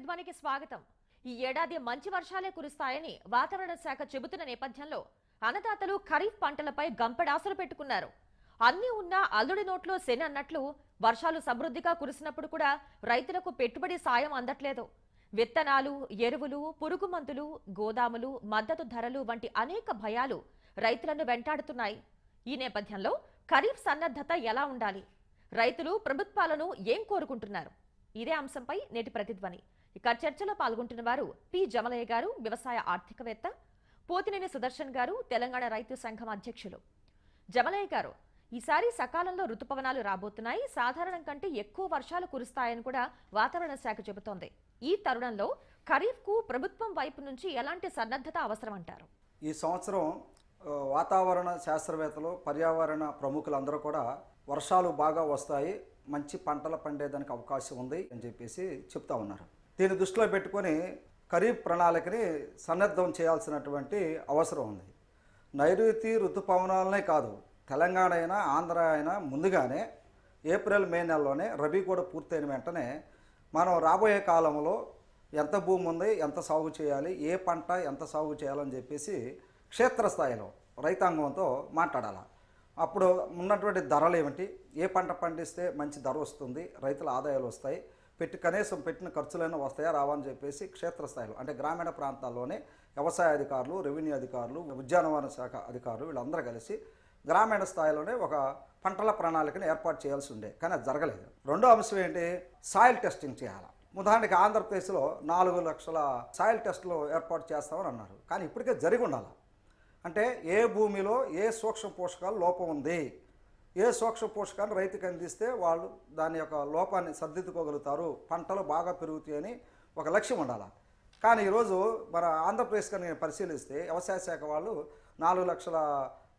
ప్రతిధ్వనికి స్వాగతం. ఈ ఏడాది మంచి వర్షాలే కురుస్తాయని వాతావరణ శాఖ చెబుతున్న నేపథ్యంలో అన్నదాతలు ఖరీఫ్ పంటలపై గంపెడాసలు పెట్టుకున్నారు. అన్ని ఉన్నా అల్లుడి నోట్లో శని అన్నట్లు వర్షాలు సమృద్ధిగా కురిసినప్పుడు కూడా రైతులకు పెట్టుబడి సాయం అందట్లేదు. విత్తనాలు ఎరువులు పురుగు మందులు గోదాములు మద్దతు ధరలు వంటి అనేక భయాలు రైతులను వెంటాడుతున్నాయి. ఈ నేపథ్యంలో ఖరీఫ్ సన్నద్ధత ఎలా ఉండాలి? రైతులు ప్రభుత్వాలను ఏం కోరుకుంటున్నారు? ఇదే అంశంపై నేటి ప్రతిధ్వని. ఇక చర్చలో పాల్గొంటున్న వారు పి. జమలయ్య గారు వ్యవసాయ ఆర్థికవేత్త పోతినేని సుదర్శన్ గారు తెలంగాణ రైతు సంఘం అధ్యక్షులు. జమలయ్య గారు ఈసారి సకాలంలో రుతుపవనాలు రాబోతున్నాయి. సాధారణం కంటే ఎక్కువ వర్షాలు కురుస్తాయని కూడా వాతావరణ శాఖ చెబుతోంది. ఈ తరుణంలో ఖరీఫ్కు ప్రభుత్వం వైపు నుంచి ఎలాంటి సన్నద్ధత అవసరం అంటారు ఈ సంవత్సరం వాతావరణ శాస్త్రవేత్తలు పర్యావరణ ప్రముఖులందరూ కూడా వర్షాలు బాగా వస్తాయి మంచి పంటలు పండేదానికి అవకాశం ఉంది అని చెప్పేసి చెప్తా ఉన్నారు. దీన్ని దృష్టిలో పెట్టుకొని ఖరీఫ్ ప్రణాళికని సన్నద్ధం చేయాల్సినటువంటి అవసరం ఉంది. నైరుతి ఋతుపవనాలనే కాదు తెలంగాణ అయినా ఆంధ్ర అయినా ముందుగానే ఏప్రిల్ మే నెలలోనే రబీ కూడా పూర్తయిన వెంటనే మనం రాబోయే కాలంలో ఎంత భూమి ఉంది ఎంత సాగు చేయాలి ఏ పంట ఎంత సాగు చేయాలని చెప్పేసి క్షేత్రస్థాయిలో రైతాంగంతో మాట్లాడాలి. అప్పుడు ఉన్నటువంటి ధరలు ఏమిటి? ఏ పంట పండిస్తే మంచి ధర వస్తుంది? రైతుల ఆదాయాలు వస్తాయి. పెట్టి కనీసం పెట్టిన ఖర్చులైనా వస్తాయా రావని చెప్పేసి క్షేత్రస్థాయిలో అంటే గ్రామీణ ప్రాంతాల్లోనే వ్యవసాయ అధికారులు రెవెన్యూ అధికారులు ఉద్యానవన శాఖ అధికారులు వీళ్ళందరూ కలిసి గ్రామీణ స్థాయిలోనే ఒక పంటల ప్రణాళికను ఏర్పాటు చేయాల్సి ఉండే. కానీ అది జరగలేదు. రెండో అంశం ఏంటి? సాయిల్ టెస్టింగ్ చేయాలి? ఉదాహరణకి ఆంధ్రప్రదేశ్లో నాలుగు లక్షల సాయిల్ టెస్టులు ఏర్పాటు చేస్తామని అన్నారు. కానీ ఇప్పటికే జరిగి ఉండాలి? అంటే ఏ భూమిలో ఏ సూక్ష్మ పోషకాలు లోపం ఉంది? ఏ సూక్ష్మ పోషకాన్ని రైతుకు అందిస్తే వాళ్ళు దాని యొక్క లోపాన్ని సర్దిద్దుకోగలుగుతారు పంటలు బాగా పెరుగుతాయని ఒక లక్ష్యం ఉండాలి. కానీ ఈరోజు మన ఆంధ్రప్రదేశ్ కనుక పరిశీలిస్తే వ్యవసాయ శాఖ వాళ్ళు నాలుగు లక్షల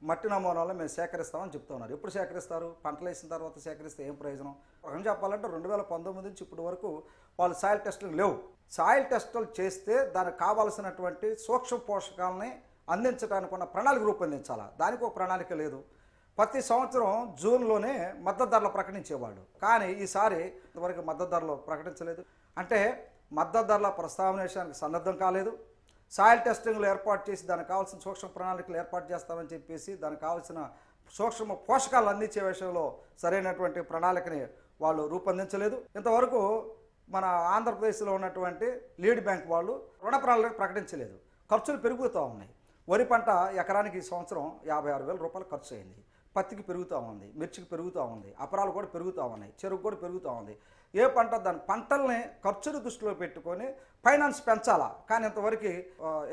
మట్టి నమూనాలు మేము సేకరిస్తామని చెప్తున్నారు ఎప్పుడు సేకరిస్తారు? పంటలు వేసిన తర్వాత సేకరిస్తే ఏం ప్రయోజనం? ఒక చెప్పాలంటే రెండు వేల పంతొమ్మిది నుంచి ఇప్పటి వరకు వాళ్ళు సాయిల్ టెస్టులు లేవు. సాయిల్ టెస్టులు చేస్తే దానికి కావాల్సినటువంటి సూక్ష్మ పోషకాలని అందించడానికి ఉన్న ప్రణాళిక రూపొందించాలా? దానికి ఒక ప్రణాళిక లేదు. ప్రతి సంవత్సరం జూన్లోనే మద్దతు ధరలు ప్రకటించేవాళ్ళు. కానీ ఈసారి ఇంతవరకు మద్దతు ధరలు ప్రకటించలేదు. అంటే మద్దతు ధరల ప్రస్తావనేషానికి సన్నద్ధం కాలేదు. సాయిల్ టెస్టింగ్లు ఏర్పాటు చేసి దానికి కావాల్సిన సూక్ష్మ ప్రణాళికలు ఏర్పాటు చేస్తామని చెప్పేసి దానికి కావాల్సిన సూక్ష్మ పోషకాలు అందించే విషయంలో సరైనటువంటి ప్రణాళికని వాళ్ళు రూపొందించలేదు. ఇంతవరకు మన ఆంధ్రప్రదేశ్లో ఉన్నటువంటి లీడ్ బ్యాంక్ వాళ్ళు రుణ ప్రణాళిక ప్రకటించలేదు. ఖర్చులు పెరుగుతూ ఉన్నాయి. వరి పంట ఎకరానికి ఈ సంవత్సరం యాభై ఆరు వేల రూపాయలు ఖర్చు అయింది. పత్తికి పెరుగుతూ ఉంది మిర్చికి పెరుగుతూ ఉంది అపరాలు కూడా పెరుగుతూ ఉన్నాయి చెరుకు కూడా పెరుగుతూ ఉంది. ఏ పంట దాని పంటల్ని ఖర్చును దృష్టిలో పెట్టుకొని ఫైనాన్స్ పెంచాలా? కానీ ఇంతవరకు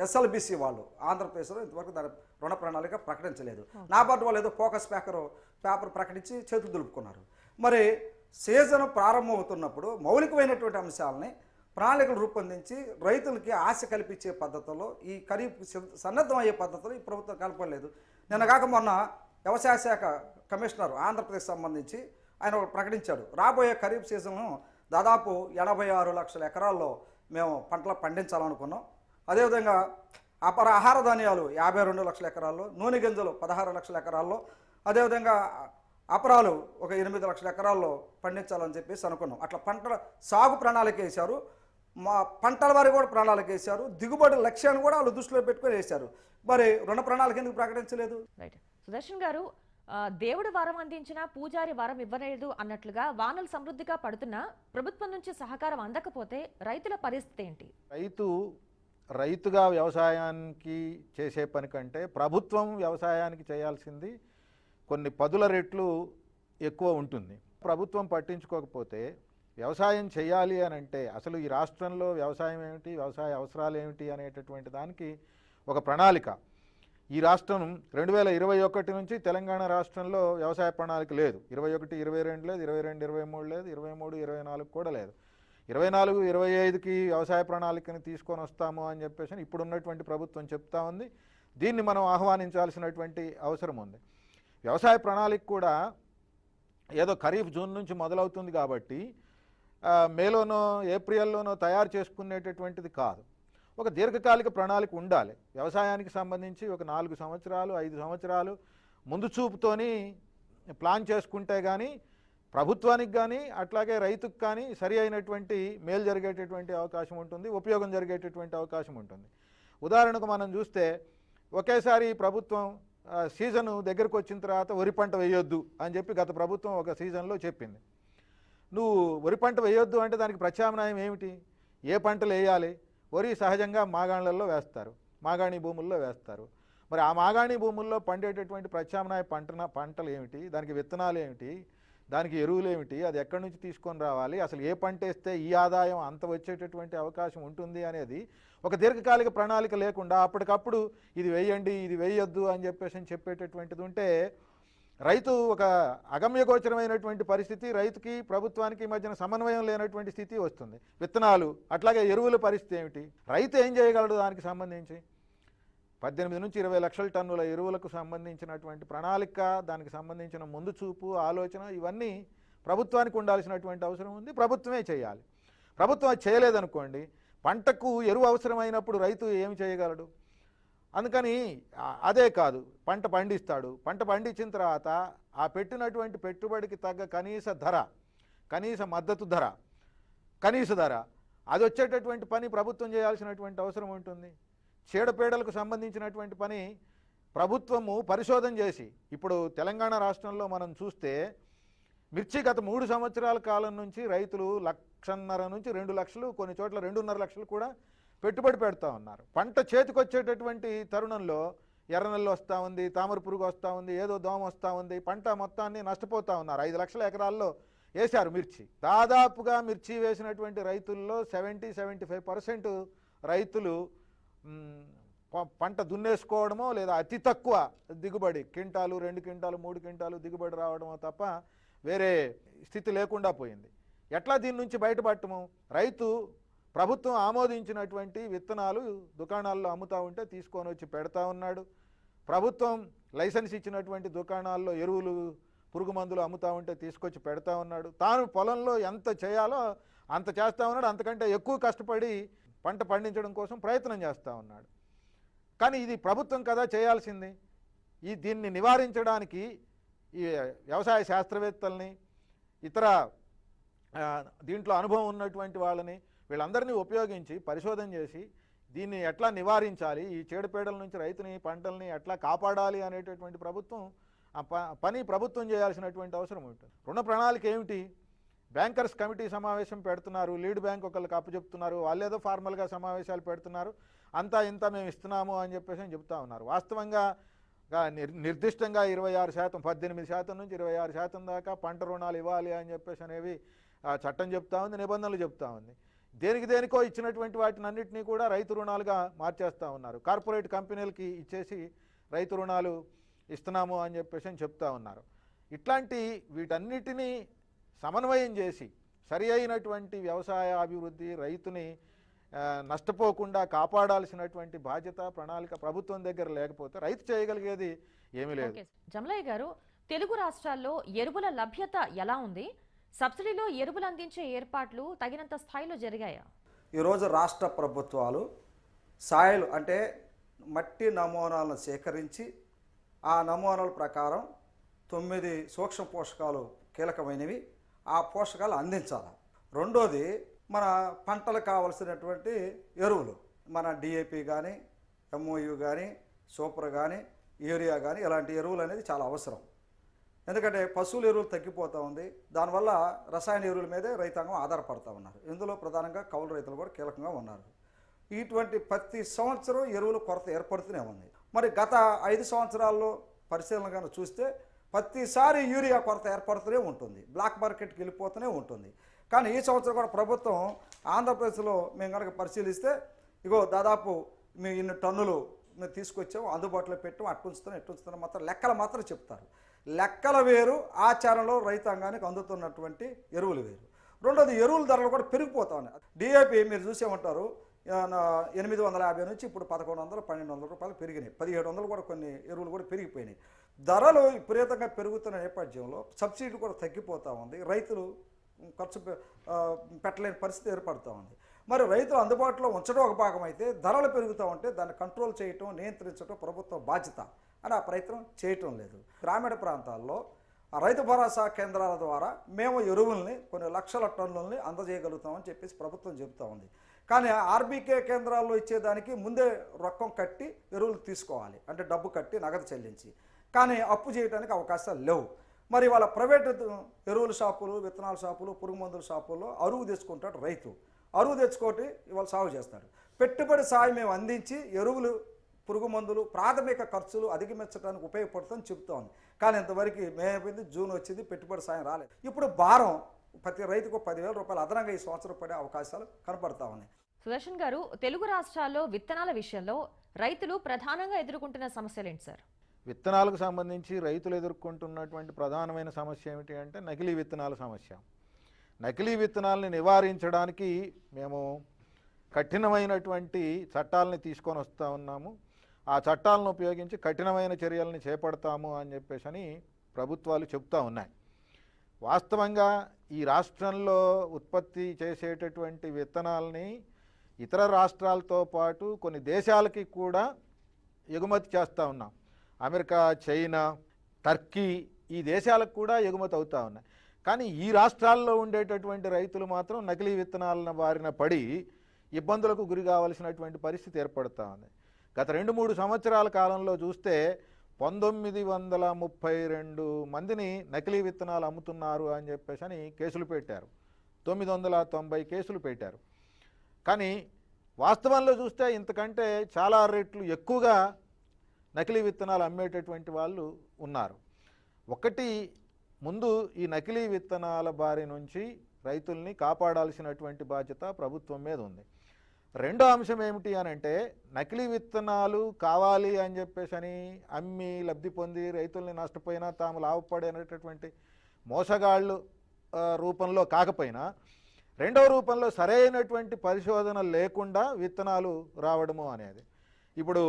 ఎస్ఎల్బిసి వాళ్ళు ఆంధ్రప్రదేశ్లో ఇంతవరకు దాని రుణ ప్రణాళిక ప్రకటించలేదు. నాబార్డు వాళ్ళు ఏదో ఫోకస్ పేపర్ పేపర్ ప్రకటించి చేతులు దులుపుకున్నారు. మరి సీజన్ ప్రారంభమవుతున్నప్పుడు మౌలికమైనటువంటి అంశాలని ప్రణాళికలు రూపొందించి రైతులకి ఆశ కల్పించే పద్ధతిలో ఈ ఖరీఫ్ సి- సన్నద్ధం అయ్యే పద్ధతిలో ఈ ప్రభుత్వం కలపలేదు. నిన్న కాక మొన్న వ్యవసాయ శాఖ కమిషనర్ ఆంధ్రప్రదేశ్ సంబంధించి ఆయన ప్రకటించాడు. రాబోయే ఖరీఫ్ సీజన్ను దాదాపు ఎనభై ఆరు లక్షల ఎకరాల్లో మేము పంటలు పండించాలనుకున్నాం. అదేవిధంగా అపర ఆహార ధాన్యాలు యాభై రెండు లక్షల ఎకరాల్లో నూనె గింజలు పదహారు లక్షల ఎకరాల్లో అదేవిధంగా అపరాలు ఒక ఎనిమిది లక్షల ఎకరాల్లో పండించాలని చెప్పేసి అనుకున్నాం. అట్లా పంటల సాగు ప్రణాళిక వేశారు. మా పంటల వారి కూడా ప్రణాళిక వేశారు. దిగుబడి లక్ష్యాన్ని కూడా వాళ్ళు దృష్టిలో పెట్టుకొని వేశారు. మరి రుణ ప్రణాళిక ఎందుకు ప్రకటించలేదు? రైట్ సుదర్శన్ గారు దేవుడు వరం అందించినా పూజారి వరం ఇవ్వలేదు అన్నట్లుగా వానలు సమృద్ధిగా పడుతున్నా ప్రభుత్వం నుంచి సహకారం అందకపోతే రైతుల పరిస్థితి ఏంటి? రైతు రైతుగా వ్యవసాయానికి చేసే పని కంటే ప్రభుత్వం వ్యవసాయానికి చేయాల్సింది కొన్ని పదుల రెట్లు ఎక్కువ ఉంటుంది. ప్రభుత్వం పట్టించుకోకపోతే వ్యవసాయం చేయాలి అని అంటే అసలు ఈ రాష్ట్రంలో వ్యవసాయం ఏమిటి వ్యవసాయ అవసరాలు ఏమిటి అనేటటువంటి దానికి ఒక ప్రణాళిక. ఈ రాష్ట్రం రెండు వేల ఇరవై ఒకటి నుంచి తెలంగాణ రాష్ట్రంలో వ్యవసాయ ప్రణాళిక లేదు. ఇరవై ఒకటి ఇరవై రెండు లేదు ఇరవై రెండు ఇరవై మూడు లేదు ఇరవై మూడు ఇరవై నాలుగు కూడా లేదు. ఇరవై నాలుగు ఇరవై ఐదుకి వ్యవసాయ ప్రణాళికని తీసుకొని వస్తాము అని చెప్పేసి ఇప్పుడు ఉన్నటువంటి ప్రభుత్వం చెప్తా ఉంది. దీన్ని మనం ఆహ్వానించాల్సినటువంటి అవసరం ఉంది. వ్యవసాయ ప్రణాళిక కూడా ఏదో ఖరీఫ్ జూన్ నుంచి మొదలవుతుంది కాబట్టి మేలోనో ఏప్రిల్లోనో తయారు చేసుకునేటటువంటిది కాదు. ఒక దీర్ఘకాలిక ప్రణాళిక ఉండాలి. వ్యవసాయానికి సంబంధించి ఒక నాలుగు సంవత్సరాలు ఐదు సంవత్సరాలు ముందు చూపుతోని ప్లాన్ చేసుకుంటే కానీ ప్రభుత్వానికి కానీ అట్లాగే రైతుకు కానీ సరి అయినటువంటి మేలు జరిగేటటువంటి అవకాశం ఉంటుంది ఉపయోగం జరిగేటటువంటి అవకాశం ఉంటుంది. ఉదాహరణకు మనం చూస్తే ఒకేసారి ప్రభుత్వం సీజను దగ్గరకు వచ్చిన తర్వాత వరి పంట వేయొద్దు అని చెప్పి గత ప్రభుత్వం ఒక సీజన్లో చెప్పింది. నువ్వు వరి పంట వేయొద్దు అంటే దానికి ప్రత్యామ్నాయం ఏమిటి? ఏ పంటలు వేయాలి? వరి సహజంగా మాగాణులలో వేస్తారు మాగాణి భూముల్లో వేస్తారు. మరి ఆ మాగాణి భూముల్లో పండేటటువంటి ప్రత్యామ్నాయ పంట పంటలు ఏమిటి? దానికి విత్తనాలు ఏమిటి? దానికి ఎరువులు ఏమిటి? అది ఎక్కడి నుంచి తీసుకొని రావాలి? అసలు ఏ పంట వేస్తే ఈ ఆదాయం అంత వచ్చేటటువంటి అవకాశం ఉంటుంది అనేది ఒక దీర్ఘకాలిక ప్రణాళిక లేకుండా అప్పటికప్పుడు ఇది వేయండి ఇది వేయొద్దు అని చెప్పేసి చెప్పేటటువంటిది ఉంటే రైతు ఒక అగమ్యగోచరమైనటువంటి పరిస్థితి రైతుకి ప్రభుత్వానికి మధ్యన సమన్వయం లేనటువంటి స్థితి వస్తుంది. విత్తనాలు అట్లాగే ఎరువుల పరిస్థితి ఏమిటి? రైతు ఏం చేయగలడు దానికి సంబంధించి? పద్దెనిమిది నుంచి ఇరవై లక్షల టన్నుల ఎరువులకు సంబంధించినటువంటి ప్రణాళిక దానికి సంబంధించిన ముందు చూపు ఆలోచన ఇవన్నీ ప్రభుత్వానికి ఉండాల్సినటువంటి అవసరం ఉంది. ప్రభుత్వమే చేయాలి. ప్రభుత్వం అది చేయలేదనుకోండి పంటకు ఎరువు అవసరమైనప్పుడు రైతు ఏమి చేయగలడు? అందుకని అదే కాదు పంట పండిస్తాడు. పంట పండించిన తర్వాత ఆ పెట్టినటువంటి పెట్టుబడికి తగ్గ కనీస ధర కనీస మద్దతు ధర కనీస ధర అది వచ్చేటటువంటి పని ప్రభుత్వం చేయాల్సినటువంటి అవసరం ఉంటుంది. చీడపీడలకు సంబంధించినటువంటి పని ప్రభుత్వము పరిశోధన చేసి ఇప్పుడు తెలంగాణ రాష్ట్రంలో మనం చూస్తే మిర్చి గత మూడు సంవత్సరాల కాలం నుంచి రైతులు లక్షన్నర నుంచి రెండు లక్షలు కొన్ని చోట్ల రెండున్నర లక్షలు కూడా పెట్టుబడి పెడతా ఉన్నారు. పంట చేతికొచ్చేటటువంటి తరుణంలో ఎర్రనెల్లు వస్తూ ఉంది తామర పురుగు వస్తూ ఉంది ఏదో దోమ వస్తూ ఉంది పంట మొత్తాన్ని నష్టపోతూ ఉన్నారు. ఐదు లక్షల ఎకరాల్లో వేశారు మిర్చి. దాదాపుగా మిర్చి వేసినటువంటి రైతుల్లో సెవెంటీ సెవెంటీ ఫైవ్ పర్సెంట్ రైతులు ప- పంట దున్నేసుకోవడమో లేదా అతి తక్కువ దిగుబడి క్వింటాలు రెండు క్వింటాలు మూడు క్వింటాలు దిగుబడి రావడమో తప్ప వేరే స్థితి లేకుండా పోయింది. ఎట్లా దీని నుంచి బయటపడటము? రైతు ప్రభుత్వం ఆమోదించినటువంటి విత్తనాలు దుకాణాల్లో అమ్ముతా ఉంటే తీసుకొని వచ్చి పెడతా ఉన్నాడు. ప్రభుత్వం లైసెన్స్ ఇచ్చినటువంటి దుకాణాల్లో ఎరువులు పురుగు మందులు అమ్ముతా ఉంటే తీసుకొచ్చి పెడతా ఉన్నాడు. తాను పొలంలో ఎంత చేయాలో అంత చేస్తా ఉన్నాడు. అంతకంటే ఎక్కువ కష్టపడి పంట పండించడం కోసం ప్రయత్నం చేస్తూ ఉన్నాడు. కానీ ఇది ప్రభుత్వం కదా చేయాల్సింది. ఈ దీన్ని నివారించడానికి ఈ వ్యవసాయ శాస్త్రవేత్తల్ని ఇతర దీంట్లో అనుభవం ఉన్నటువంటి వాళ్ళని వీళ్ళందరినీ ఉపయోగించి పరిశోధన చేసి దీన్ని ఎట్లా నివారించాలి ఈ చీడపీడల నుంచి రైతుని పంటల్ని ఎట్లా కాపాడాలి అనేటటువంటి ప్రభుత్వం ప- పని ప్రభుత్వం చేయాల్సినటువంటి అవసరం ఉంటుంది. రుణ ప్రణాళిక ఏమిటి? బ్యాంకర్స్ కమిటీ సమావేశం పెడుతున్నారు లీడ్ బ్యాంక్ ఒకళ్ళకి అప్పచెప్తున్నారు వాళ్ళేదో ఫార్మల్గా సమావేశాలు పెడుతున్నారు అంతా ఇంత మేము ఇస్తున్నాము అని చెప్పేసి అని చెప్తా ఉన్నారు. వాస్తవంగా నిర్దిష్టంగా ఇరవై ఆరు శాతం పద్దెనిమిది శాతం నుంచి ఇరవై ఆరు శాతం దాకా పంట రుణాలు ఇవ్వాలి అని చెప్పేసి అనేవి చట్టం చెప్తా ఉంది నిబంధనలు చెప్తా ఉంది. దేనికి దేనికో ఇచ్చినటువంటి వాటిని అన్నింటినీ కూడా రైతు రుణాలుగా మార్చేస్తూ ఉన్నారు. కార్పొరేట్ కంపెనీలకి ఇచ్చేసి రైతు రుణాలు ఇస్తున్నాము అని చెప్పేసి అని చెప్తా ఉన్నారు. ఇట్లాంటి వీటన్నిటినీ సమన్వయం చేసి సరి అయినటువంటి వ్యవసాయ అభివృద్ధి రైతుని నష్టపోకుండా కాపాడాల్సినటువంటి బాధ్యత ప్రణాళిక ప్రభుత్వం దగ్గర లేకపోతే రైతు చేయగలిగేది ఏమీ లేదు. జమలయ్య గారు తెలుగు రాష్ట్రాల్లో ఎరువుల లభ్యత ఎలా ఉంది? సబ్సిడీలో ఎరువులు అందించే ఏర్పాట్లు తగినంత స్థాయిలో జరిగాయా? ఈరోజు రాష్ట్ర ప్రభుత్వాలు సాయిల్ అంటే మట్టి నమూనాలను సేకరించి ఆ నమూనాల ప్రకారం తొమ్మిది సూక్ష్మ పోషకాలు కీలకమైనవి. ఆ పోషకాలు అందించాలి. రెండోది మన పంటలకు కావలసినటువంటి ఎరువులు. మన డిఏపి కానీ ఎంఓయు కానీ సూపర్ కానీ యూరియా కానీ ఇలాంటి ఎరువులు అనేది చాలా అవసరం. ఎందుకంటే పశువుల ఎరువులు తగ్గిపోతూ ఉంది. దానివల్ల రసాయన ఎరువుల మీదే రైతాంగం ఆధారపడతా ఉన్నారు. ఇందులో ప్రధానంగా కౌలు రైతులు కూడా కీలకంగా ఉన్నారు. ఇటువంటి ప్రతి సంవత్సరం ఎరువుల కొరత ఏర్పడుతూనే ఉంది. మరి గత ఐదు సంవత్సరాల్లో పరిశీలన కనుక చూస్తే ప్రతిసారి యూరియా కొరత ఏర్పడుతూనే ఉంటుంది. బ్లాక్ మార్కెట్కి వెళ్ళిపోతూనే ఉంటుంది. కానీ ఈ సంవత్సరం కూడా ప్రభుత్వం ఆంధ్రప్రదేశ్లో మేము కనుక పరిశీలిస్తే ఇగో దాదాపు మేము ఇన్ని టన్నులు మేము తీసుకొచ్చాము అందుబాటులో పెట్టాము అట్టుంచుతున్నాం ఎట్టుంచుతున్నాం మాత్రం లెక్కలు మాత్రం చెప్తారు. లెక్కల వేరు ఆచారంలో రైతాంగానికి అందుతున్నటువంటి ఎరువులు వేరు. రెండోది ఎరువుల ధరలు కూడా పెరిగిపోతా ఉన్నాయి. డిఏపి మీరు చూసే ఉంటారు నా ఎనిమిది వందల యాభై నుంచి ఇప్పుడు పదకొండు వందలు పన్నెండు వందల రూపాయలు పెరిగినాయి. పదిహేడు వందలు కూడా కొన్ని ఎరువులు కూడా పెరిగిపోయినాయి. ధరలు విపరీతంగా పెరుగుతున్న నేపథ్యంలో సబ్సిడీ కూడా తగ్గిపోతూ ఉంది. రైతులు ఖర్చు పె- పెట్టలేని పరిస్థితి ఏర్పడుతూ ఉంది. మరి రైతులు అందుబాటులో ఉంచడం ఒక భాగం అయితే ధరలు పెరుగుతూ ఉంటే దాన్ని కంట్రోల్ చేయటం నియంత్రించడం ప్రభుత్వ బాధ్యత. అని ఆ ప్రయత్నం చేయటం లేదు. గ్రామీణ ప్రాంతాల్లో రైతు భరోసా కేంద్రాల ద్వారా మేము ఎరువుల్ని కొన్ని లక్షల టన్నులని అందజేయగలుగుతామని చెప్పేసి ప్రభుత్వం చెబుతా ఉంది. కానీ ఆర్బీకే కేంద్రాల్లో ఇచ్చేదానికి ముందే రొక్కం కట్టి ఎరువులు తీసుకోవాలి. అంటే డబ్బు కట్టి నగదు చెల్లించి. కానీ అప్పు చేయడానికి అవకాశాలు లేవు. మరి వాళ్ళ ప్రైవేట్ ఎరువుల షాపులు విత్తనాల షాపులు పురుగు మందుల షాపుల్లో అరువు తెచ్చుకుంటాడు రైతు. అరువు తెచ్చుకోటి ఇవాళ సాగు చేస్తాడు. పెట్టుబడి సాయం మేము అందించి ఎరువులు పురుగు మందులు ప్రాథమిక ఖర్చులు అధిగమించడానికి ఉపయోగపడుతుందని చెబుతోంది. కానీ ఇంతవరకు మే అయిపోయింది జూన్ వచ్చింది పెట్టుబడి సాయం రాలేదు. ఇప్పుడు భారం ప్రతి రైతుకు పదివేల రూపాయలు అదనంగా ఈ సంవత్సరం పడే అవకాశాలు కనపడతా ఉన్నాయి. సుదర్శన్ గారు తెలుగు రాష్ట్రాల్లో విత్తనాల విషయంలో రైతులు ప్రధానంగా ఎదుర్కొంటున్న సమస్యలు ఏంటి సార్? విత్తనాలకు సంబంధించి రైతులు ఎదుర్కొంటున్నటువంటి ప్రధానమైన సమస్య ఏమిటి అంటే నకిలీ విత్తనాల సమస్య. నకిలీ విత్తనాలని నివారించడానికి మేము కఠినమైనటువంటి చట్టాలని తీసుకొని వస్తూ ఉన్నాము. ఆ చట్టాలను ఉపయోగించి కఠినమైన చర్యలను చేపడతాము అని చెప్పేసి అని ప్రభుత్వాలు చెప్తూ ఉన్నాయి. వాస్తవంగా ఈ రాష్ట్రంలో ఉత్పత్తి చేసేటటువంటి విత్తనాలని ఇతర రాష్ట్రాలతో పాటు కొన్ని దేశాలకి కూడా ఎగుమతి చేస్తూ ఉన్నాం. అమెరికా చైనా టర్కీ ఈ దేశాలకు కూడా ఎగుమతి అవుతూ ఉన్నాయి. కానీ ఈ రాష్ట్రాల్లో ఉండేటటువంటి రైతులు మాత్రం నకిలీ విత్తనాలను బారిన పడి ఇబ్బందులకు గురి కావలసినటువంటి పరిస్థితి ఏర్పడుతూ ఉంది. గత రెండు మూడు సంవత్సరాల కాలంలో చూస్తే పంతొమ్మిది వందల ముప్పై రెండు మందిని నకిలీ విత్తనాలు అమ్ముతున్నారు అని చెప్పేసి అని కేసులు పెట్టారు. తొమ్మిది వందల తొంభై కేసులు పెట్టారు. కానీ వాస్తవంలో చూస్తే ఇంతకంటే చాలా రేట్లు ఎక్కువగా నకిలీ విత్తనాలు అమ్మేటటువంటి వాళ్ళు ఉన్నారు. ఒకటి ముందు ఈ నకిలీ విత్తనాల బారి నుంచి రైతుల్ని కాపాడాల్సినటువంటి బాధ్యత ప్రభుత్వం మీద ఉంది. రెండో అంశం ఏమిటి అని అంటే నకిలీ విత్తనాలు కావాలి అని చెప్పేసి అని అమ్మి లబ్ధి పొంది రైతుల్ని నష్టపోయినా తాము లాభపడేటటువంటి మోసగాళ్ళు రూపంలో కాకపోయినా రెండవ రూపంలో సరైనటువంటి పరిశోధన లేకుండా విత్తనాలు రావడము అనేది. ఇప్పుడు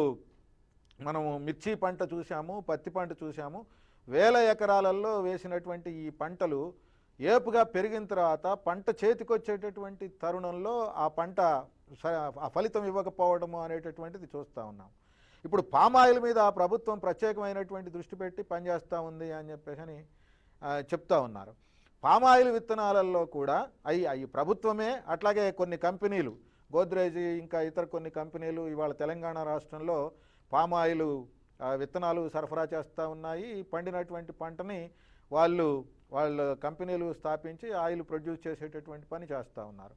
మనము మిర్చి పంట చూసాము పత్తి పంట చూసాము వేల ఎకరాలలో వేసినటువంటి ఈ పంటలు ఏపుగా పెరిగిన తర్వాత పంట చేతికొచ్చేటటువంటి తరుణంలో ఆ పంట ఆ ఫలితం ఇవ్వకపోవడము అనేటటువంటిది చూస్తూ ఉన్నాం. ఇప్పుడు పామాయిల్ మీద ఆ ప్రభుత్వం ప్రత్యేకమైనటువంటి దృష్టి పెట్టి పనిచేస్తూ ఉంది అని చెప్పేసి అని చెప్తా ఉన్నారు. పామాయిల్ విత్తనాలలో కూడా అవి అవి ప్రభుత్వమే అట్లాగే కొన్ని కంపెనీలు గోద్రేజ్ ఇంకా ఇతర కొన్ని కంపెనీలు ఇవాళ తెలంగాణ రాష్ట్రంలో పామాయిల్ విత్తనాలు సరఫరా చేస్తూ ఉన్నాయి. పండినటువంటి పంటని వాళ్ళు వాళ్ళ కంపెనీలు స్థాపించి ఆయిల్ ప్రొడ్యూస్ చేసేటటువంటి పని చేస్తూ ఉన్నారు.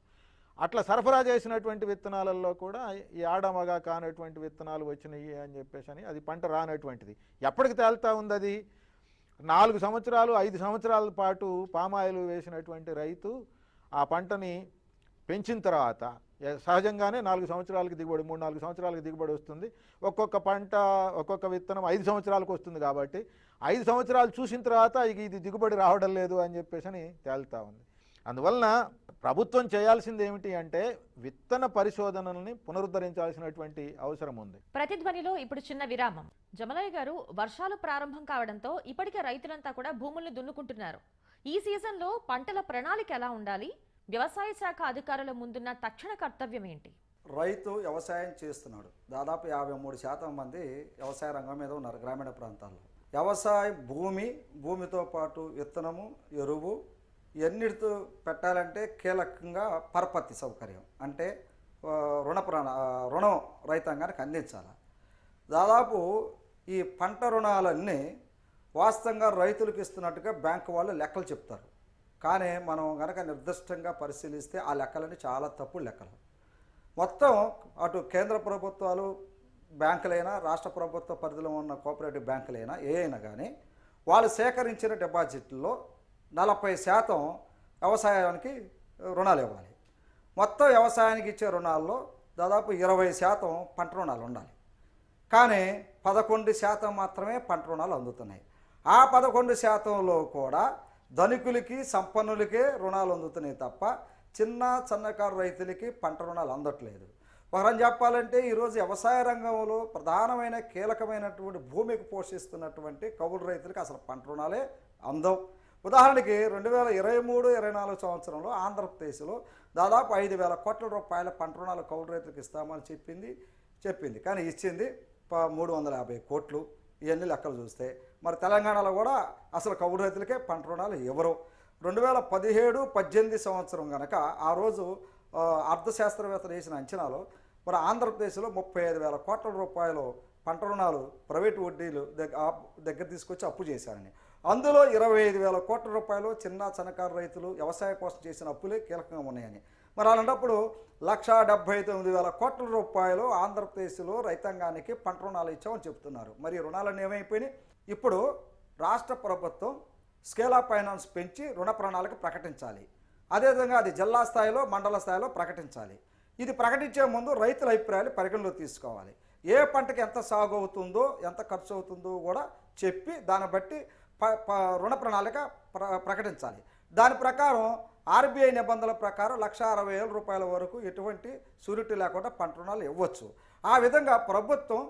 అట్లా సరఫరా చేసినటువంటి విత్తనాలలో కూడా ఈ ఆడమగా కానటువంటి విత్తనాలు వచ్చినాయి అని చెప్పేసి అని అది పంట రానటువంటిది. ఎప్పటికి తేలుతా ఉంది అది నాలుగు సంవత్సరాలు ఐదు సంవత్సరాల పాటు పామాయిల్ వేసినటువంటి రైతు ఆ పంటని పెంచిన తర్వాత సహజంగానే నాలుగు సంవత్సరాలకి దిగుబడి మూడు నాలుగు సంవత్సరాలకి దిగుబడి వస్తుంది. ఒక్కొక్క పంట ఒక్కొక్క విత్తనం ఐదు సంవత్సరాలకు వస్తుంది కాబట్టి ఐదు సంవత్సరాలు చూసిన తర్వాత ఇక ఇది దిగుబడి రావడం లేదు అని చెప్పేసి అని తేలుతా ఉంది. అందువలన ప్రభుత్వం చేయాల్సింది ఏమిటి అంటే విత్తన పరిశోధనల్ని పునరుద్ధరించాల్సినటువంటి అవసరం ఉంది. ప్రతిధ్వనిలో ఇప్పుడు చిన్న విరామం. జమలయ్య గారు వర్షాలు ప్రారంభం కావడంతో ఇప్పటికే రైతులంతా కూడా భూముల్ని దున్నుకుంటున్నారు. ఈ సీజన్లో పంటల ప్రణాళిక ఎలా ఉండాలి? వ్యవసాయ శాఖ అధికారుల ముందున్న తక్షణ కర్తవ్యం ఏంటి? రైతు వ్యవసాయం చేస్తున్నాడు. దాదాపు యాభై మూడు శాతం మంది వ్యవసాయ రంగం మీద ఉన్నారు గ్రామీణ ప్రాంతాల్లో. వ్యవసాయ భూమి భూమితో పాటు విత్తనము ఎరువు ఎన్నిటితో పెట్టాలంటే కీలకంగా పరపతి సౌకర్యం. అంటే రుణ ప్రాణ రుణం రైతాంగానికి అందించాలి. దాదాపు ఈ పంట రుణాలన్నీ వాస్తవంగా రైతులకు ఇస్తున్నట్టుగా బ్యాంకు వాళ్ళు లెక్కలు చెప్తారు. కానీ మనం కనుక నిర్దిష్టంగా పరిశీలిస్తే ఆ లెక్కలన్నీ చాలా తప్పుడు లెక్కలు. మొత్తం అటు కేంద్ర ప్రభుత్వాలు బ్యాంకులైనా రాష్ట్ర ప్రభుత్వ పరిధిలో ఉన్న కోఆపరేటివ్ బ్యాంకులైనా ఏ అయినా కానీ వాళ్ళు సేకరించిన డిపాజిట్లో నలభై శాతం వ్యవసాయానికి రుణాలు ఇవ్వాలి. మొత్తం వ్యవసాయానికి ఇచ్చే రుణాల్లో దాదాపు ఇరవై శాతం పంట రుణాలు ఉండాలి. కానీ పదకొండు శాతం మాత్రమే పంట రుణాలు అందుతున్నాయి. ఆ పదకొండు శాతంలో కూడా ధనికులకి సంపన్నులకే రుణాలు అందుతున్నాయి తప్ప చిన్న చిన్నకారు రైతులకి పంట రుణాలు అందట్లేదు. ఒకరని చెప్పాలంటే ఈరోజు వ్యవసాయ రంగంలో ప్రధానమైన కీలకమైనటువంటి భూమికి పోషిస్తున్నటువంటి కౌలు రైతులకు అసలు పంట రుణాలే అందవు. ఉదాహరణకి రెండు వేల ఇరవై మూడు ఇరవై నాలుగు సంవత్సరంలో ఆంధ్రప్రదేశ్లో దాదాపు ఐదు వేల కోట్ల రూపాయల పంట రుణాలు కౌలు రైతులకు ఇస్తామని చెప్పింది చెప్పింది. కానీ ఇచ్చింది మూడు వందల యాభై కోట్లు. ఇవన్నీ లెక్కలు చూస్తే మరి తెలంగాణలో కూడా అసలు కౌలు రైతులకే పంట రుణాలు ఇవ్వరు రెండు వేల పదిహేడు పద్దెనిమిది సంవత్సరం కనుక ఆ రోజు అర్థశాస్త్రవేత్తలు వేసిన అంచనాలు మరి ఆంధ్రప్రదేశ్లో ముప్పై ఐదు వేల కోట్ల రూపాయలు పంట రుణాలు ప్రైవేటు వడ్డీలు దగ్గర దగ్గర తీసుకొచ్చి అప్పు చేశారని. అందులో ఇరవై ఐదు వేల కోట్ల రూపాయలు చిన్న చిన్నకారు రైతులు వ్యవసాయం కోసం చేసిన అప్పులే కీలకంగా ఉన్నాయని. మరి అలాంటప్పుడు లక్ష డెబ్బై తొమ్మిది వేల కోట్ల రూపాయలు ఆంధ్రప్రదేశ్లో రైతాంగానికి పంట రుణాలు ఇచ్చామని చెప్తున్నారు మరి రుణాలన్నీ ఏమైపోయినాయి? ఇప్పుడు రాష్ట్ర ప్రభుత్వం స్కేల్ ఆఫ్ ఫైనాన్స్ పెంచి రుణ ప్రణాళిక ప్రకటించాలి. అదేవిధంగా అది జిల్లా స్థాయిలో మండల స్థాయిలో ప్రకటించాలి. ఇది ప్రకటించే ముందు రైతుల అభిప్రాయాలు పరిగణలో తీసుకోవాలి. ఏ పంటకి ఎంత సాగు అవుతుందో ఎంత ఖర్చు అవుతుందో కూడా చెప్పి దాన్ని బట్టి రుణ ప్రణాళిక ప్ర ప్రకటించాలి. దాని ప్రకారం ఆర్బీఐ నిబంధనల ప్రకారం లక్ష అరవై వేల రూపాయల వరకు ఎటువంటి సూరిటీ లేకుండా పంట రుణాలు ఇవ్వచ్చు. ఆ విధంగా ప్రభుత్వం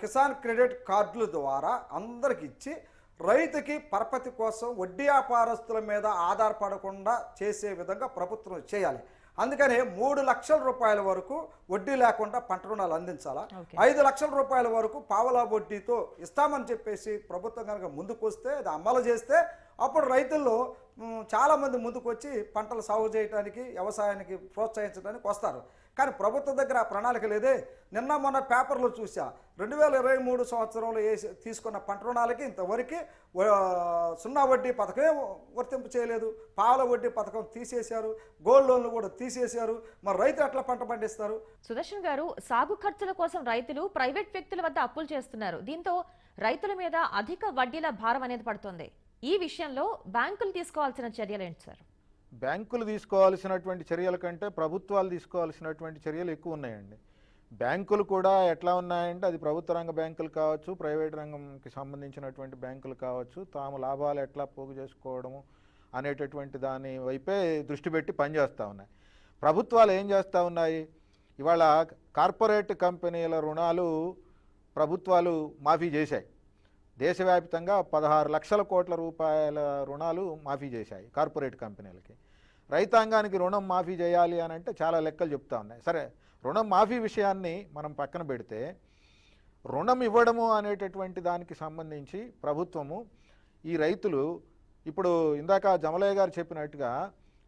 కిసాన్ క్రెడిట్ కార్డుల ద్వారా అందరికి ఇచ్చి రైతుకి పరపతి కోసం వడ్డీ వ్యాపారస్తుల మీద ఆధారపడకుండా చేసే విధంగా ప్రభుత్వం చేయాలి. అందుకని మూడు లక్షల రూపాయల వరకు వడ్డీ లేకుండా పంట రుణాలు అందించాలా. ఐదు లక్షల రూపాయల వరకు పావలా వడ్డీతో ఇస్తామని చెప్పేసి ప్రభుత్వం కనుక ముందుకు వస్తే అది అమలు చేస్తే అప్పుడు రైతుల్లో చాలామంది ముందుకు వచ్చి పంటలు సాగు చేయడానికి వ్యవసాయానికి ప్రోత్సహించడానికి వస్తారు కానీ ప్రభుత్వం దగ్గర ఆ ప్రణాళిక లేదే. నిన్న మొన్న పేపర్లో చూసా రెండు వేల ఇరవై మూడు సంవత్సరంలో వేసి తీసుకున్న పంట రుణాలకి ఇంతవరకు సున్నా వడ్డీ పథకమే వర్తింపు చేయలేదు. పాల వడ్డీ పథకం తీసేశారు గోల్డ్ లోన్లు కూడా తీసేశారు. మరి రైతులు ఎట్లా పంట పండిస్తారు? సుదర్శన్ గారు సాగు ఖర్చుల కోసం రైతులు ప్రైవేట్ వ్యక్తుల వద్ద అప్పులు చేస్తున్నారు. దీంతో రైతుల మీద అధిక వడ్డీల భారం అనేది పడుతుంది. ఈ విషయంలో బ్యాంకులు తీసుకోవాల్సిన చర్యలు ఏంటి సార్? బ్యాంకులు తీసుకోవాల్సినటువంటి చర్యల కంటే ప్రభుత్వాలు తీసుకోవాల్సినటువంటి చర్యలు ఎక్కువ ఉన్నాయండి. బ్యాంకులు కూడా ఎట్లా ఉన్నాయంటే అది ప్రభుత్వ రంగ బ్యాంకులు కావచ్చు ప్రైవేట్ రంగంకి సంబంధించినటువంటి బ్యాంకులు కావచ్చు తాము లాభాలు ఎట్లా పోగు చేసుకోవడము అనేటటువంటి దాని వైపే దృష్టి పెట్టి పనిచేస్తూ ఉన్నాయి. ప్రభుత్వాలు ఏం చేస్తూ ఉన్నాయి? ఇవాళ కార్పొరేట్ కంపెనీల రుణాలు ప్రభుత్వాలు మాఫీ చేశాయి. దేశవ్యాప్తంగా పదహారు లక్షల కోట్ల రూపాయల రుణాలు మాఫీ చేశాయి కార్పొరేట్ కంపెనీలకి. రైతాంగానికి రుణం మాఫీ చేయాలి అని అంటే చాలా లెక్కలు చెప్తా ఉన్నాయి. సరే రుణం మాఫీ విషయాన్ని మనం పక్కన పెడితే రుణం ఇవ్వడము అనేటటువంటి దానికి సంబంధించి ప్రభుత్వము ఈ రైతులు ఇప్పుడు ఇందాక జమలయ్య గారు చెప్పినట్టుగా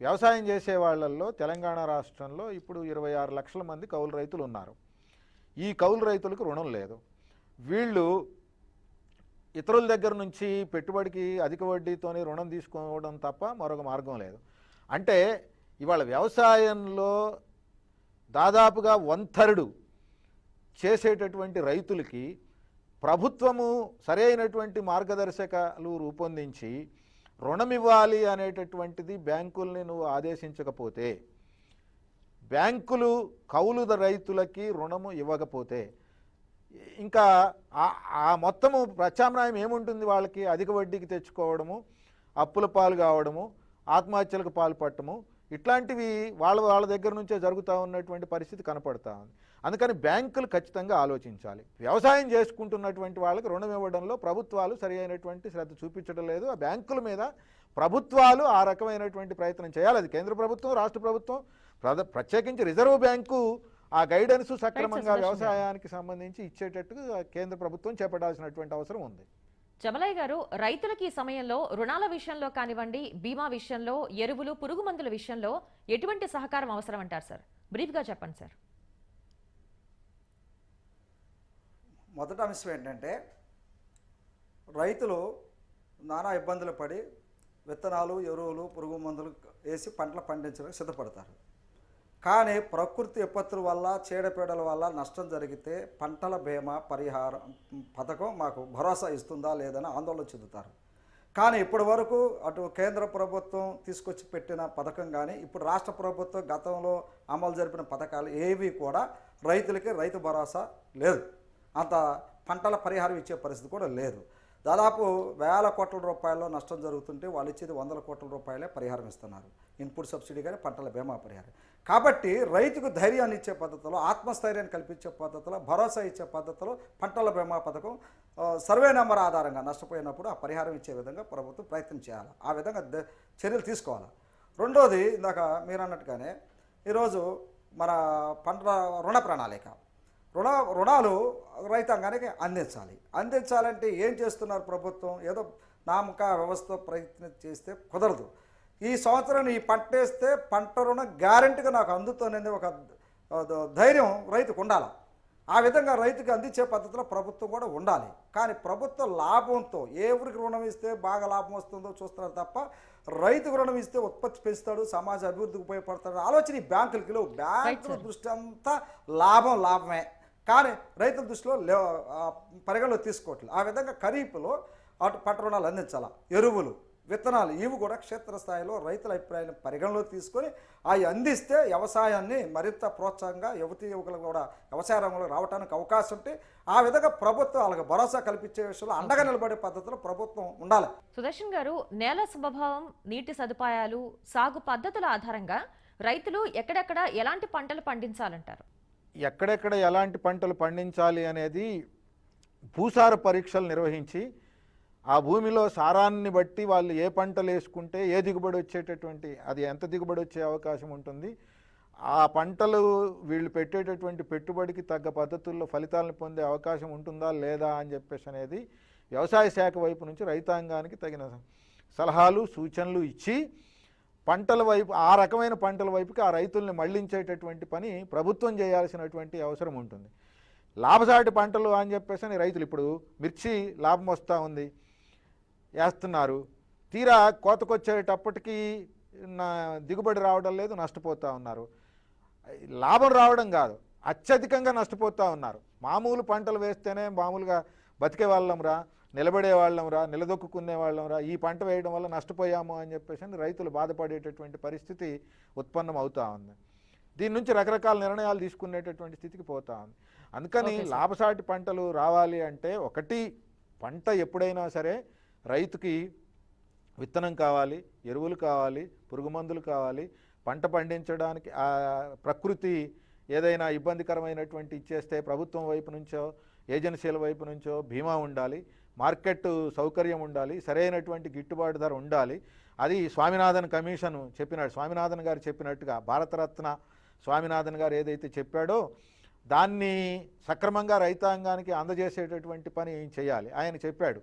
వ్యవసాయం చేసే వాళ్ళల్లో తెలంగాణ రాష్ట్రంలో ఇప్పుడు ఇరవై ఆరు లక్షల మంది కౌలు రైతులు ఉన్నారు. ఈ కౌలు రైతులకు రుణం లేదు. వీళ్ళు ఇతరుల దగ్గర నుంచి పెట్టుబడికి అధిక వడ్డీతోని రుణం తీసుకోవడం తప్ప మరొక మార్గం లేదు. అంటే ఇవాళ వ్యవసాయంలో దాదాపుగా వంతరుడు చేసేటటువంటి రైతులకి ప్రభుత్వము సరైనటువంటి మార్గదర్శకాలు రూపొందించి రుణం ఇవ్వాలి అనేటటువంటిది బ్యాంకుల్ని నువ్వు ఆదేశించకపోతే బ్యాంకులు కౌలు రైతులకి రుణము ఇవ్వకపోతే ఇంకా ఆ- మొత్తము ప్రత్యామ్నాయం ఏముంటుంది వాళ్ళకి? అధిక వడ్డీకి తెచ్చుకోవడము అప్పుల పాలు కావడము ఆత్మహత్యలకు పాల్పడటము ఇట్లాంటివి వాళ్ళ వాళ్ళ దగ్గర నుంచే జరుగుతూ ఉన్నటువంటి పరిస్థితి కనపడతా ఉంది. అందుకని బ్యాంకులు ఖచ్చితంగా ఆలోచించాలి. వ్యవసాయం చేసుకుంటున్నటువంటి వాళ్ళకి రుణం ఇవ్వడంలో ప్రభుత్వాలు సరి అయినటువంటి శ్రద్ధ చూపించడం లేదు. ఆ బ్యాంకుల మీద ప్రభుత్వాలు ఆ రకమైనటువంటి ప్రయత్నం చేయాలి. అది కేంద్ర ప్రభుత్వం రాష్ట్ర ప్రభుత్వం. ప్రత్యేకించి రిజర్వ్ బ్యాంకు ఆ గైడెన్స్ సక్రమంగా. వ్యవసాయానికి సంబంధించి ఇచ్చేటట్టుగా కేంద్ర ప్రభుత్వం చేపట్టాల్సినటువంటి అవసరం ఉంది. జమలయ్య గారు రైతులకి ఈ సమయంలో రుణాల విషయంలో కానివ్వండి బీమా విషయంలో ఎరువులు పురుగు మందుల విషయంలో ఎటువంటి సహకారం అవసరం అంటారు సార్? బ్రీఫ్గా చెప్పండి సార్. మొదటి అంశం ఏంటంటే రైతులు నానా ఇబ్బందులు పడి విత్తనాలు ఎరువులు పురుగు మందులు వేసి పంటలు పండించడానికి సిద్ధపడతారు. కానీ ప్రకృతి విపత్తుల వల్ల చీడపీడల వల్ల నష్టం జరిగితే పంటల బీమా పరిహారం పథకం మాకు భరోసా ఇస్తుందా లేదని ఆందోళన చెందుతారు. కానీ ఇప్పటి వరకు అటు కేంద్ర ప్రభుత్వం తీసుకొచ్చి పెట్టిన పథకం కానీ ఇప్పుడు రాష్ట్ర ప్రభుత్వం గతంలో అమలు జరిపిన పథకాలు ఏవి కూడా రైతులకి రైతు భరోసా లేదు. అంత పంటల పరిహారం ఇచ్చే పరిస్థితి కూడా లేదు. దాదాపు వేల కోట్ల రూపాయల్లో నష్టం జరుగుతుంటే వాళ్ళు ఇచ్చేది వందల కోట్ల రూపాయలే పరిహారం ఇస్తున్నారు. ఇన్పుట్ సబ్సిడీ కానీ పంటల బీమా పరిహారం. కాబట్టి రైతుకు ధైర్యాన్ని ఇచ్చే పద్ధతిలో ఆత్మస్థైర్యాన్ని కల్పించే పద్ధతిలో భరోసా ఇచ్చే పద్ధతిలో పంటల బీమా పథకం సర్వే నెంబర్ ఆధారంగా నష్టపోయినప్పుడు ఆ పరిహారం ఇచ్చే విధంగా ప్రభుత్వం ప్రయత్నం చేయాలి. ఆ విధంగా ద- చర్యలు తీసుకోవాలి. రెండోది ఇందాక మీరు అన్నట్టుగానే ఈరోజు మన పంట రుణ ప్రణాళిక. రుణ రుణాలు రైతాంగానికి అందించాలి. అందించాలంటే ఏం చేస్తున్నారు ప్రభుత్వం? ఏదో నామక వ్యవస్థ ప్రయత్నం చేస్తే కుదరదు. ఈ సంవత్సరం ఈ పంట వేస్తే పంట రుణం గ్యారంటీగా నాకు అందుతుందనేది ఒక ధైర్యం రైతుకు ఉండాలి. ఆ విధంగా రైతుకు అందించే పద్ధతిలో ప్రభుత్వం కూడా ఉండాలి. కానీ ప్రభుత్వ లాభంతో ఏ ఊరికి రుణం ఇస్తే బాగా లాభం వస్తుందో చూస్తున్నారు తప్ప రైతుకు రుణం ఇస్తే ఉత్పత్తి పెంచుతాడు సమాజ అభివృద్ధికి ఉపయోగపడతాడు ఆలోచన ఈ బ్యాంకులకి లేవు. బ్యాంకుల దృష్టి అంతా లాభం లాభమే. కానీ రైతుల దృష్టిలో లే పరిగణలో తీసుకోవట్లేదు. ఆ విధంగా ఖరీఫ్లో అటు పంట రుణాలు అందించాలి. ఎరువులు. విత్తనాలు ఇవి కూడా క్షేత్రస్థాయిలో రైతుల అభిప్రాయాన్ని పరిగణలో తీసుకొని అవి అందిస్తే వ్యవసాయాన్ని మరింత ప్రోత్సాహంగా యువతి యువకులు కూడా వ్యవసాయ రంగంలో రావడానికి అవకాశం ఉంటే ఆ విధంగా ప్రభుత్వం వాళ్ళకి భరోసా కల్పించే విషయంలో అండగా నిలబడే పద్ధతిలో ప్రభుత్వం ఉండాలి. సుదర్శన్ గారు నేల స్వభావం నీటి సదుపాయాలు సాగు పద్ధతుల ఆధారంగా రైతులు ఎక్కడెక్కడ ఎలాంటి పంటలు పండించాలంటారు? ఎక్కడెక్కడ ఎలాంటి పంటలు పండించాలి అనేది భూసార పరీక్షలు నిర్వహించి ఆ భూమిలో సారాన్ని బట్టి వాళ్ళు ఏ పంటలు వేసుకుంటే ఏ దిగుబడి వచ్చేటటువంటి అది ఎంత దిగుబడి వచ్చే అవకాశం ఉంటుంది ఆ పంటలు వీళ్ళు పెట్టేటటువంటి పెట్టుబడికి తగ్గ పద్ధతుల్లో ఫలితాలను పొందే అవకాశం ఉంటుందా లేదా అని చెప్పేసి అనేది వ్యవసాయ శాఖ వైపు నుంచి రైతాంగానికి తగిన సలహాలు సూచనలు ఇచ్చి పంటల వైపు ఆ రకమైన పంటల వైపుకి ఆ రైతుల్ని మళ్ళించేటటువంటి పని ప్రభుత్వం చేయాల్సినటువంటి అవసరం ఉంటుంది. లాభసాటి పంటలు అని చెప్పేసి రైతులు ఇప్పుడు మిర్చి లాభం వస్తూ ఉంది. వేస్తున్నారు. తీరా కోతకొచ్చేటప్పటికి నా దిగుబడి రావడం లేదు నష్టపోతూ ఉన్నారు. లాభం రావడం కాదు అత్యధికంగా నష్టపోతూ ఉన్నారు. మామూలు పంటలు వేస్తేనే మామూలుగా బతికే వాళ్ళంరా నిలబడే వాళ్ళంరా నిలదొక్కునే వాళ్ళంరా ఈ పంట వేయడం వల్ల నష్టపోయాము అని చెప్పేసి రైతులు బాధపడేటటువంటి పరిస్థితి ఉత్పన్నం అవుతా ఉంది. దీని నుంచి రకరకాల నిర్ణయాలు తీసుకునేటటువంటి స్థితికి పోతా ఉంది. అందుకని. లాభసాటి పంటలు రావాలి అంటే ఒకటి పంట ఎప్పుడైనా సరే రైతుకి విత్తనం కావాలి ఎరువులు కావాలి పురుగు మందులు కావాలి పంట పండించడానికి ఆ ప్రకృతి ఏదైనా ఇబ్బందికరమైనటువంటి ఇచ్చేస్తే ప్రభుత్వం వైపు నుంచో ఏజెన్సీల వైపు నుంచో బీమా ఉండాలి మార్కెట్ సౌకర్యం ఉండాలి సరైనటువంటి గిట్టుబాటు ధర ఉండాలి. అది స్వామినాథన్ కమిషన్ చెప్పినాడు. స్వామినాథన్ గారు చెప్పినట్టుగా భారతరత్న స్వామినాథన్ గారు ఏదైతే చెప్పాడో దాన్ని సక్రమంగా రైతాంగానికి అందజేసేటటువంటి పని చేయాలి. ఆయన చెప్పాడు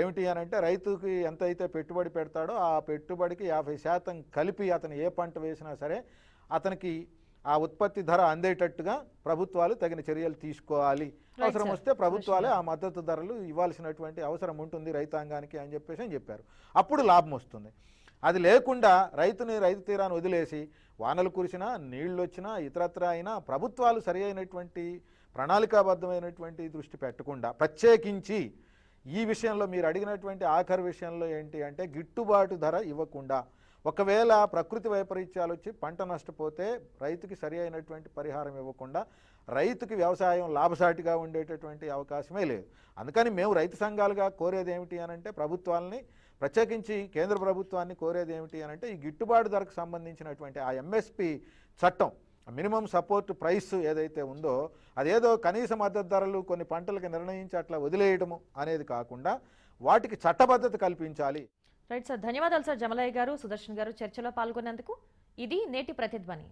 ఏమిటి అని అంటే రైతుకి ఎంత అయితే పెట్టుబడి పెడతాడో ఆ పెట్టుబడికి యాభై శాతం కలిపి అతను ఏ పంట వేసినా సరే అతనికి ఆ ఉత్పత్తి ధర అందేటట్టుగా ప్రభుత్వాలు తగిన చర్యలు తీసుకోవాలి. అవసరం. వస్తే ప్రభుత్వాలే ఆ మద్దతు ధరలు ఇవ్వాల్సినటువంటి అవసరం ఉంటుంది రైతాంగానికి అని చెప్పేసి అని చెప్పారు. అప్పుడు లాభం వస్తుంది. అది లేకుండా రైతుని రైతు తీరాన్ని వదిలేసి వానలు కురిసినా నీళ్ళు వచ్చినా ఇతరత్ర అయినా ప్రభుత్వాలు సరి అయినటువంటి ప్రణాళికాబద్ధమైనటువంటి దృష్టి పెట్టకుండా ప్రత్యేకించి ఈ విషయంలో మీరు అడిగినటువంటి ఆఖరి విషయంలో ఏంటి అంటే గిట్టుబాటు ధర ఇవ్వకుండా ఒకవేళ ప్రకృతి వైపరీత్యాలు వచ్చి పంట నష్టపోతే రైతుకి సరి అయినటువంటి పరిహారం ఇవ్వకుండా రైతుకి వ్యవసాయం లాభసాటిగా ఉండేటటువంటి అవకాశమే లేదు. అందుకని మేము రైతు సంఘాలుగా కోరేది ఏమిటి అని అంటే ప్రభుత్వాలని ప్రత్యేకించి కేంద్ర ప్రభుత్వాన్ని కోరేది ఏమిటి అని అంటే ఈ గిట్టుబాటు ధరకు సంబంధించినటువంటి ఆ ఎంఎస్పి చట్టం మినిమం సపోర్ట్ ప్రైస్ ఏదైతే ఉందో అదేదో కనీస మద్దతు ధరలు కొన్ని పంటలకు నిర్ణయించి అట్లా వదిలేయడము అనేది కాకుండా వాటికి చట్టబద్ధత కల్పించాలి. రైట్ సార్ ధన్యవాదాలు సార్ జమలయ్య గారు సుదర్శన్ గారు చర్చలో పాల్గొన్నందుకు. ఇది నేటి ప్రతిధ్వని.